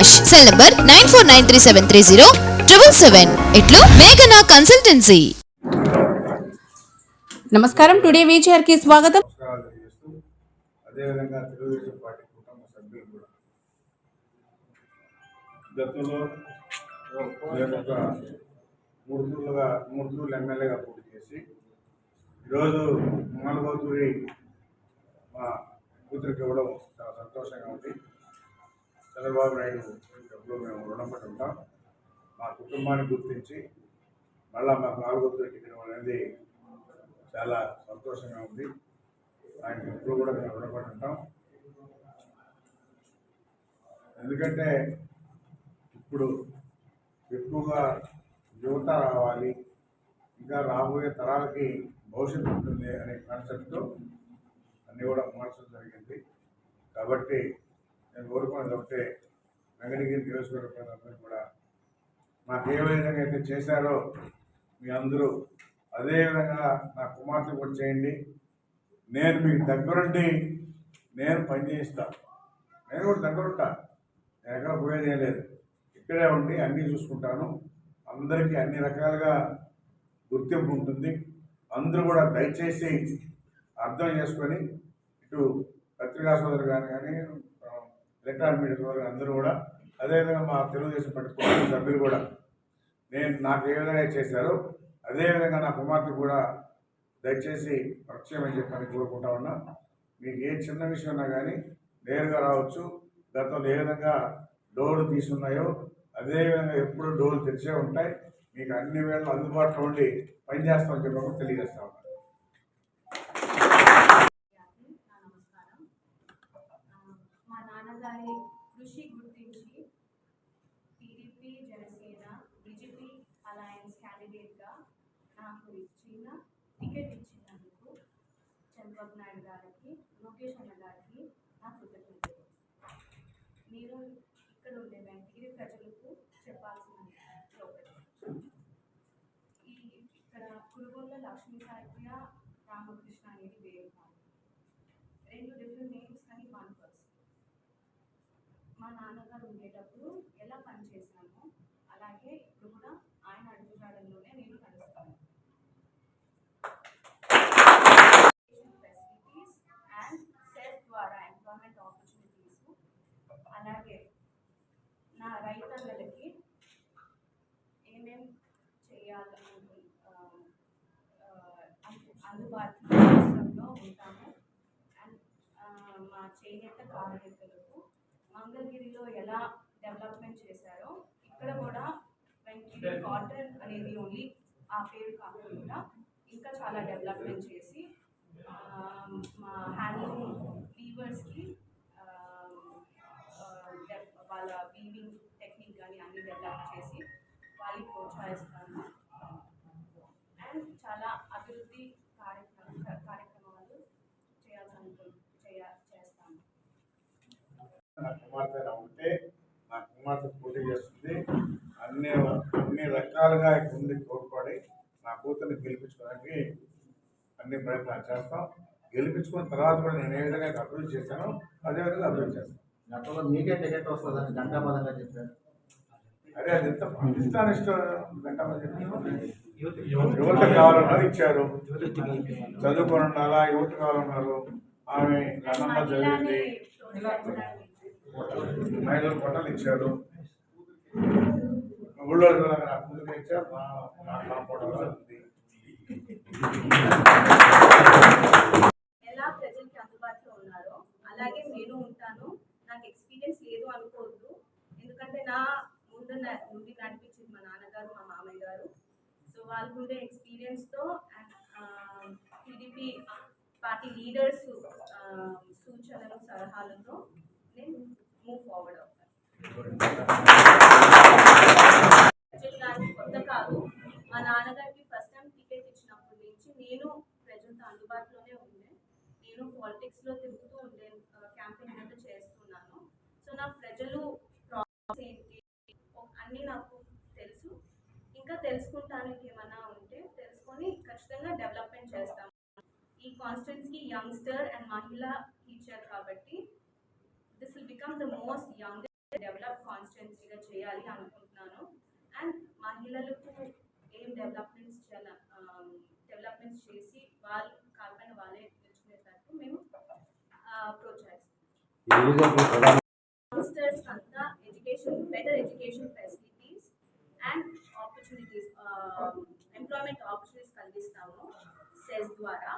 Cell number nine four nine three seven three zero triple seven ఇట్లు మేఘనా consultancy నమస్కారం today వీచర్కి స్వాగతం. అదేవిధంగా తెలుగుదేశం పార్టీ కుటుంబ సభ్యులు కూడా గతంలో నేను ఒక మూడు తూర్లుగా మూడు తూర్లు ఎమ్మెల్యేగా పోటీ చేసి ఈరోజు నాలుగో తూరి మా కూతురికి ఇవ్వడం చాలా సంతోషంగా ఉంది. చంద్రబాబు నాయుడు డబ్బులు మేము రుణపడి ఉంటాం. మా కుటుంబాన్ని గుర్తించి మళ్ళా మాకు నాలుగో టికెట్ అనేది చాలా సంతోషంగా ఉంది. ఆయన ఎప్పుడు కూడా మేము రుణపడి ఉంటాం. ఎందుకంటే ఇప్పుడు ఎక్కువగా యువత రావాలి ఇంకా రాబోయే తరాలకి భవిష్యత్తు ఉంటుంది అనే కాన్సెప్ట్తో అన్నీ కూడా మార్చడం జరిగింది. కాబట్టి నేను కోరుకునేది ఒకటే. వెంకటగిరి నియోజకవర్గ కూడా మాకు ఏ విధంగా అయితే చేశారో మీ అందరూ అదేవిధంగా నా కుమార్తె కూడా చేయండి. నేను మీకు దగ్గరుండి నేను పనిచేయిస్తాను నేను కూడా దగ్గరుంటా. నేను ఎక్కడ పోయేది ఏం లేదు. ఇక్కడే ఉండి అన్నీ చూసుకుంటాను. అందరికీ అన్ని రకాలుగా గుర్తింపు ఉంటుంది. అందరూ కూడా దయచేసి అర్థం చేసుకొని ఇటు పత్రికా సోదరు కానీ కానీ ఎలక్ట్రానిక్ మీడియా అందరూ కూడా అదేవిధంగా మా తెలుగుదేశం పార్టీ కుటుంబ సభ్యులు కూడా నేను నాకు ఏ విధంగా చేశారో అదేవిధంగా నా కుమార్తె కూడా దయచేసి పరిచయం అని చెప్పని కోరుకుంటా ఉన్నా. మీకు ఏ చిన్న విషయం ఉన్నా కానీ నేరుగా రావచ్చు. గతంలో ఏ విధంగా డోర్లు తీసున్నాయో అదేవిధంగా ఎప్పుడు డోర్లు తెరిచే ఉంటాయి. మీకు అన్ని వేళ అందుబాటులో ఉండి పనిచేస్తామని చెప్పి తెలియజేస్తా ఉన్నాను నా నమస్కారం ఆ, దాని కృషి గుర్తించి టీడీపీ జనసేన బీజేపీ అలయన్స్ క్యాండిడేట్గా నాకు ఇచ్చిన టికెట్ ఇచ్చినందుకు చంద్రబాబు నాయుడు గారికి లోకేష్ అన్న గారికి నా కృతజ్ఞతలు. మీరు ఇక్కడ ఉండే వెంకటగిరి ప్రజలకు చెప్పాల్సిన ఈ ఇక్కడ కురుగొల్ల లక్ష్మీ సాహిత్య రామకృష్ణ అనేది వేరు కాదు. రెండు డిఫరెంట్ నేమ్స్ కానీ వన్ పర్సన్ మా నాన్నగారు ఉండేటప్పుడు ఎలా పనిచేశాను అలాగే ఇప్పుడు కూడా ఆయన అడుగుజాడల్లోనే నేను నడుస్తాను. ఫెసిలిటీస్ అండ్ సెల్ఫ్ ద్వారా ఎంప్లాయ్మెంట్ ఆపర్చునిటీస్ అలాగే నా రైతన్నలకి ఏమేం చేయాలని అందుబాటులో ఉంటాము. అండ్ మా చేనేత కార్మికులకు మంగళగిరిలో ఎలా డెవలప్మెంట్ చేశారో ఇక్కడ కూడా వెంకటగిరి కాటన్ అనేది ఓన్లీ ఆ పేరు కాకుండా ఇంకా చాలా డెవలప్మెంట్ చేసి మా హ్యాండ్లూమ్ వీవర్స్కి వాళ్ళ వీవింగ్ టెక్నిక్ కానీ అన్ని డెవలప్ చేసి వాళ్ళకి ప్రోత్సహిస్తాను అండ్ చాలా అభివృద్ధి కార్యక్రమ కార్యక్రమాలు చేయాల్సి అనుకు చేయ చేస్తాను నా కుమార్తె ఇలా ఉంటే నా కుమార్తె పోటీ చేస్తుంది. అన్ని అన్ని రకాలుగా ఇక్కడ ఉంది తోడ్పడి నా కూతుర్ని గెలిపించుకోవడానికి అన్ని ప్రయత్నాలు చేస్తాం. గెలిపించుకున్న తర్వాత కూడా నేను ఏ విధంగా అయితే అభివృద్ధి చేశానో అదే విధంగా అభివృద్ధి చేస్తాను గతంలో మీకే టికెట్ వస్తుందని గంటాపదంగా చెప్పారు. అదే అది ఎంత పాకిస్తాన్ ఇష్టం యువత కావాలన్నారు ఇచ్చారు. చదువుకొని ఉండాలా యువత కావాలన్నారు. ఆమె లండన్లో చదివింది. ఐదు పొట్టలు ఇచ్చాడు ఊళ్ళో నాకు ఇచ్చారు. ఉంది. ఎలా ప్రజలకి అందుబాటులో ఉన్నారో అలాగే నేను ఉంటాను. నాకు ఎక్స్పీరియన్స్ లేదు అనుకోవద్దు. ఎందుకంటే నా ముందు నుండి నడిపించింది మా నాన్నగారు మా మామయ్య గారు. సో వాళ్ళకు ఉండే ఎక్స్పీరియన్స్తో టీడీపీ పార్టీ లీడర్స్ సూచనలు సలహాలతో నేను మూవ్ ఫార్వర్డ్ అవుతాను ప్రజలు గారికి కొత్త కాదు. మా నాన్నగారికి ఫస్ట్ టైం టికెట్ ఇచ్చినప్పటి నుంచి నేను ప్రజలతో అందుబాటులోనే ఉండే. నేను పాలిటిక్స్లో తిరుగుతూ ఉండే క్యాంపెయిన్ అయితే చేస్తున్నాను. సో నా ప్రజలు ప్రాబ్లమ్స్ ఏంటి? అన్నీ నాకు తెలుసు. ఇంకా తెలుసుకుంటానికి ఏమైనా ఉంటే తెలుసుకొని ఖచ్చితంగా డెవలప్మెంట్ చేస్తాము ఈ కాన్స్టిట్యున్సీకి యంగ్స్టర్ అండ్ మహిళా టీచర్ కాబట్టి this will become the most young develop కాన్స్టెన్సీగా చేయాలి అనుకుంటున్నాను. అండ్ మహిళలకు ఏం డెవలప్మెంట్స్ చేయాలి డెవలప్మెంట్స్ చేసి వాళ్ళు కాకుండా వాళ్ళే నిల్చునేటట్టు మేము ప్రోత్సహిస్తాం. యంగ్స్టర్స్ అంతా education better education facilities and opportunities employment opportunities కల్పిస్తాము సెస్ ద్వారా.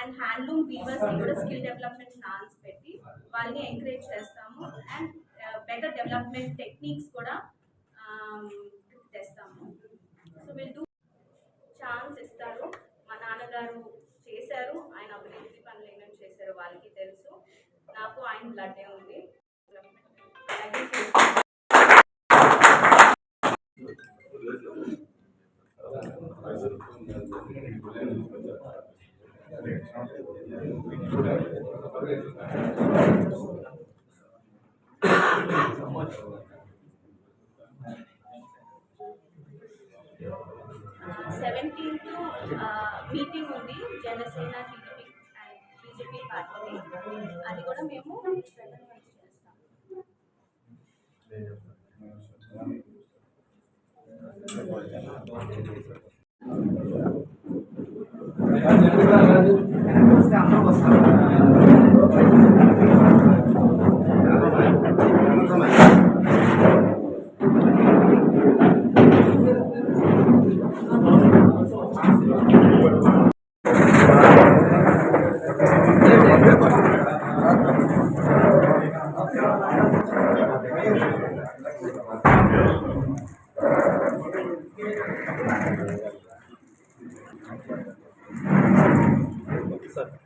అండ్ హ్యాండ్లూమ్ వీవర్స్ కూడా స్కిల్ డెవలప్మెంట్ ప్లాన్స్ వాళ్ళని ఎంకరేజ్ చేస్తాము అండ్ బెటర్ డెవలప్మెంట్ టెక్నిక్స్ కూడా um, తెస్తాము. సో వీళ్ళు ఛాన్స్ ఇస్తారు. మా నాన్నగారు చేశారు. ఆయన అభివృద్ధి పనులు ఏమేమి చేశారో వాళ్ళకి తెలుసు. నాకు ఆయన బ్లడ్ ఉంది. అలాగే మీటింగ్ ఉంది Janasena TDP and BJP party. అది కూడా మేము చేస్తాం. arkadaşlar.